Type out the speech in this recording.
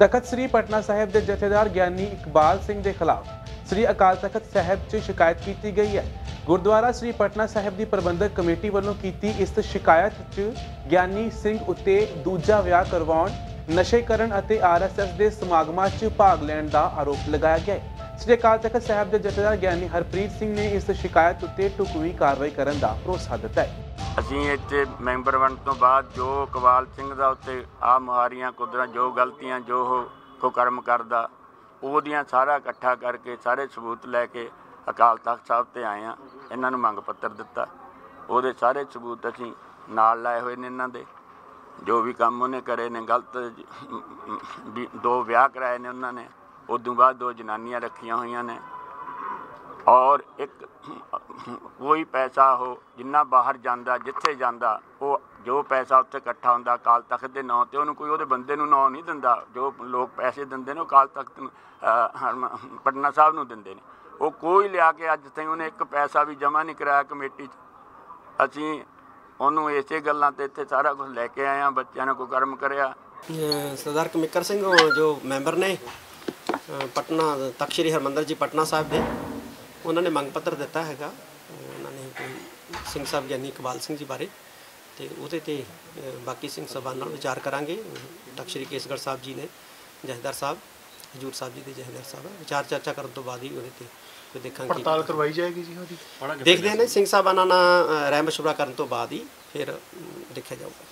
ਤਖਤ ਸ੍ਰੀ ਪਟਨਾ ਸਾਹਿਬ ਦੇ ਜਥੇਦਾਰ ਗਿਆਨੀ ਇਕਬਾਲ ਸਿੰਘ ਦੇ ਖਿਲਾਫ ਸ੍ਰੀ ਅਕਾਲ ਤਖਤ ਸਾਹਿਬ 'ਚ ਸ਼ਿਕਾਇਤ ਕੀਤੀ ਗਈ ਹੈ। ਗੁਰਦੁਆਰਾ ਸ੍ਰੀ ਪਟਨਾ ਸਾਹਿਬ ਦੀ ਪ੍ਰਬੰਧਕ ਕਮੇਟੀ ਵੱਲੋਂ ਕੀਤੀ ਇਸ ਸ਼ਿਕਾਇਤ 'ਚ ਗਿਆਨੀ ਸਿੰਘ ਉੱਤੇ ਦੂਜਾ ਵਿਆਹ ਕਰਵਾਉਣ ਨਸ਼ੇ ਕਰਨ ਅਤੇ ਆਰਐਸਐਸ ਦੇ ਸਮਾਗਮਾਂ 'ਚ ਭਾਗ ਲੈਣ ਦਾ ਆਰੋਪ ਲਗਾਇਆ ਗਿਆ ਹੈ। ਸ੍ਰੀ ਅਕਾਲ ਤਖਤ ਸਾਹਿਬ ਦੇ ਜਥੇਦਾਰ ਗਿਆਨੀ ਹਰਪ੍ਰੀਤ ਸਿੰਘ ਨੇ ਇਸ ਸ਼ਿਕਾਇਤ ਉੱਤੇ ਢੁਕਵੀਂ ਕਾਰਵਾਈ ਕਰਨ ਦਾ ਭਰੋਸਾ ਦਿੱਤਾ ਹੈ। ਅਸੀਂ ਇੱਥੇ ਮੈਂਬਰ ਬਣਨ ਤੋਂ ਬਾਅਦ ਜੋ ਕਵਾਲ ਸਿੰਘ ਦਾ ਉੱਤੇ ਆ ਮੁਹਾਰੀਆਂ ਕੁਦਰਾਂ, ਜੋ ਗਲਤੀਆਂ, ਜੋ ਉਹ ਕੁਕਰਮ ਕਰਦਾ, ਉਹਦੀਆਂ ਸਾਰਾ ਇਕੱਠਾ ਕਰਕੇ ਸਾਰੇ ਸਬੂਤ ਲੈ ਕੇ ਅਕਾਲ ਤਖਤ ਸਾਹਿਬ ਤੇ ਆਏ ਆ ਇਹਨਾਂ ਨੂੰ ਮੰਗ ਪੱਤਰ ਦਿੱਤਾ। ਉਹਦੇ ਸਾਰੇ ਸਬੂਤ ਅਸੀਂ ਨਾਲ ਲਾਏ ਹੋਏ ਨੇ ਇਹਨਾਂ ਦੇ। ਜੋ ਵੀ ਕੰਮ ਉਹਨੇ ਕਰੇ ਨੇ, ਗਲਤ ਦੋ ਵਿਆਹ ਕਰਾਏ ਨੇ ਉਹਨਾਂ ਨੇ। ਉਦੋਂ ਬਾਅਦ ਦੋ ਜਨਾਨੀਆਂ ਰੱਖੀਆਂ ਹੋਈਆਂ ਨੇ। ਔਰ ਇੱਕ ਕੋਈ ਪੈਸਾ ਉਹ ਜਿੰਨਾ ਬਾਹਰ ਜਾਂਦਾ, ਜਿੱਥੇ ਜਾਂਦਾ, ਉਹ ਜੋ ਪੈਸਾ ਉੱਥੇ ਇਕੱਠਾ ਹੁੰਦਾ ਅਕਾਲ ਤਖਤ ਦੇ ਨਾਂ ਤੇ, ਉਹਨੂੰ ਕੋਈ ਉਹਦੇ ਬੰਦੇ ਨੂੰ ਨਾਂ ਨਹੀਂ ਦਿੰਦਾ। ਜੋ ਲੋਕ ਪੈਸੇ ਦਿੰਦੇ ਨੇ, ਉਹ ਅਕਾਲ ਤਖਤ ਨੂੰ ਪਟਨਾ ਸਾਹਿਬ ਨੂੰ ਦਿੰਦੇ ਨੇ। ਉਹ ਕੋਈ ਲਿਆ ਕੇ ਅੱਜ ਤਾਈਂ ਉਹਨੇ ਇੱਕ ਪੈਸਾ ਵੀ ਜਮ੍ਹਾਂ ਨਹੀਂ ਕਰਾਇਆ ਕਮੇਟੀ 'ਚ। ਅਸੀਂ ਉਹਨੂੰ ਇਸੇ ਗੱਲਾਂ ਤੇ ਇੱਥੇ ਸਾਰਾ ਕੁਝ ਲੈ ਕੇ ਆਏ ਆ ਬੱਚਿਆਂ ਨੇ ਕੋਈ ਕਰਮ ਕਰਿਆ। ਸਰਦਾਰ ਕਮਿਕਰ ਸਿੰਘ, ਉਹ ਜੋ ਮੈਂਬਰ ਨੇ ਪਟਨਾ, ਤਖ਼ਤ ਸ੍ਰੀ ਹਰਮੰਦਰ ਜੀ, ਪਟਨਾ ਸਾਹਿਬ ਦੇ। ਉਹਨਾਂ ਨੇ ਮੰਗ ਪੱਤਰ ਦਿੱਤਾ ਹੈਗਾ। ਉਹਨਾਂ ਨੇ ਕੋਈ ਸਿੰਘ ਸਾਹਿਬ ਗਿਆਨੀ ਇਕਬਾਲ ਸਿੰਘ ਜੀ ਬਾਰੇ ਤੇ ਉਹਦੇ ਤੇ ਬਾਕੀ ਸਿੰਘ ਸਭਾ ਨਾਲ ਵਿਚਾਰ ਕਰਾਂਗੇ। ਤਖ਼ਤ ਸ੍ਰੀ ਕੇਸਗੜ੍ਹ ਸਾਹਿਬ ਜੀ ਨੇ ਜਥੇਦਾਰ ਸਾਹਿਬ ਹਜੂਰ ਸਾਹਿਬ ਜੀ ਦੇ ਜਥੇਦਾਰ ਸਾਹਿਬ ਵਿਚਾਰ ਚਰਚਾ ਕਰਨ ਤੋਂ ਬਾਅਦ ਹੀ ਉਹਦੇ ਤੇ ਕੋਈ ਦੇਖਾਂਗੇ। ਪੜਤਾਲ ਕਰਵਾਈ ਜਾਏਗੀ ਜੀ ਉਹਦੀ? ਦੇਖਦੇ ਨਾ ਸਿੰਘ ਸਾਹਿਬਾਨਾਂ ਨਾਲ ਮਸ਼ਵਰਾ ਕਰਨ ਤੋਂ ਬਾਅਦ ਹੀ ਫਿਰ ਦੇਖਿਆ ਜਾਊਗਾ।